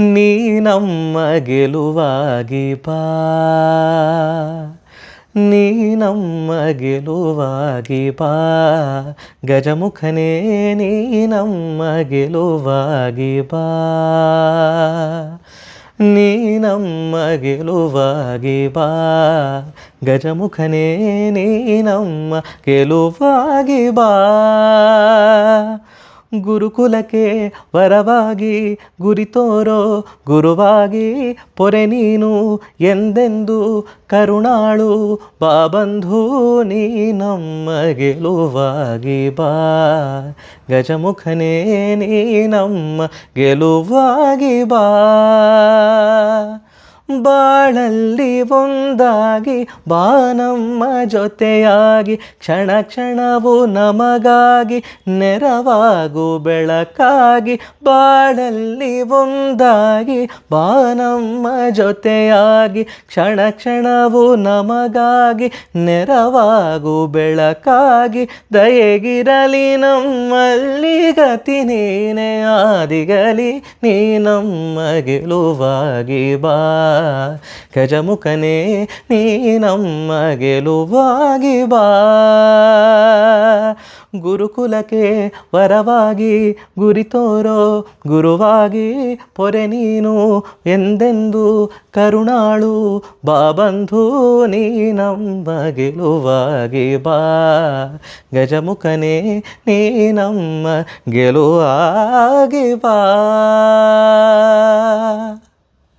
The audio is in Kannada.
ನೀ ನಮ್ಮ ಗೆಲುವಾಗಿ ಬಾ ನೀ ನಮ್ಮ ಗೆಲುವಾಗಿ ಬಾ ಗಜಮುಖನೇ ನೀ ನಮ್ಮ ಗೆಲುವಾಗಿ ಬಾ ನೀ ನಮ್ಮ ಗೆಲುವಾಗಿ ಬಾ ಗಜಮುಖನೇ ನೀ ನಮ್ಮ ಗೆಲುವಾಗಿ ಬಾ ಗುರುಕುಲಕ್ಕೆ ವರವಾಗಿ ಗುರಿ ತೋರೋ ಗುರುವಾಗಿ, ಪೊರೆ ನೀನು ಎಂದೆಂದು ಕರುಣಾಳು, ಬಾ ಬಂಧು, ನೀ ನಮ್ಮ ಗೆಲುವಾಗಿ ಬಾ. ಗಜಮುಖನೇ, ನೀ ನಮ್ಮ ಗೆಲುವಾಗಿ ಬಾ. ಬಾಳಲ್ಲಿ ಒಂದಾಗಿ ಬಾ ನಮ್ಮ ಜೊತೆಯಾಗಿ ಕ್ಷಣ ಕ್ಷಣವು ನಮಗಾಗಿ ನೆರವಾಗು ಬೆಳಕಾಗಿ ಬಾಳಲ್ಲಿ ಒಂದಾಗಿ ಬಾ ನಮ್ಮ ಜೊತೆಯಾಗಿ ಕ್ಷಣ ಕ್ಷಣವು ನಮಗಾಗಿ ನೆರವಾಗು ಬೆಳಕಾಗಿ ದಯೆಗಿರಲಿ ನಮ್ಮಲ್ಲಿ ಗತಿ ನೀನೆ ಆದಿಗಲಿ ನೀ ನಮ್ಮ ಗೆಲುವಾಗಿ ಬಾ. ಗಜಮುಖನೇ, ನೀ ನಮ್ಮ ಗೆಲುವಾಗಿ ಬಾ. ಗುರುಕುಲಕ್ಕೆ ವರವಾಗಿ ಗುರಿ ತೋರೋ ಗುರುವಾಗಿ ಪೊರೆ ನೀನು ಎಂದೆಂದು ಕರುಣಾಳು. ಬಾ ಬಂಧು, ನೀ ನಮ್ಮ ಗೆಲುವಾಗಿ ಬಾ. ಗಜಮುಖನೇ, ನೀ ನಮ್ಮ ಗೆಲುವಾಗಿ ಬಾ.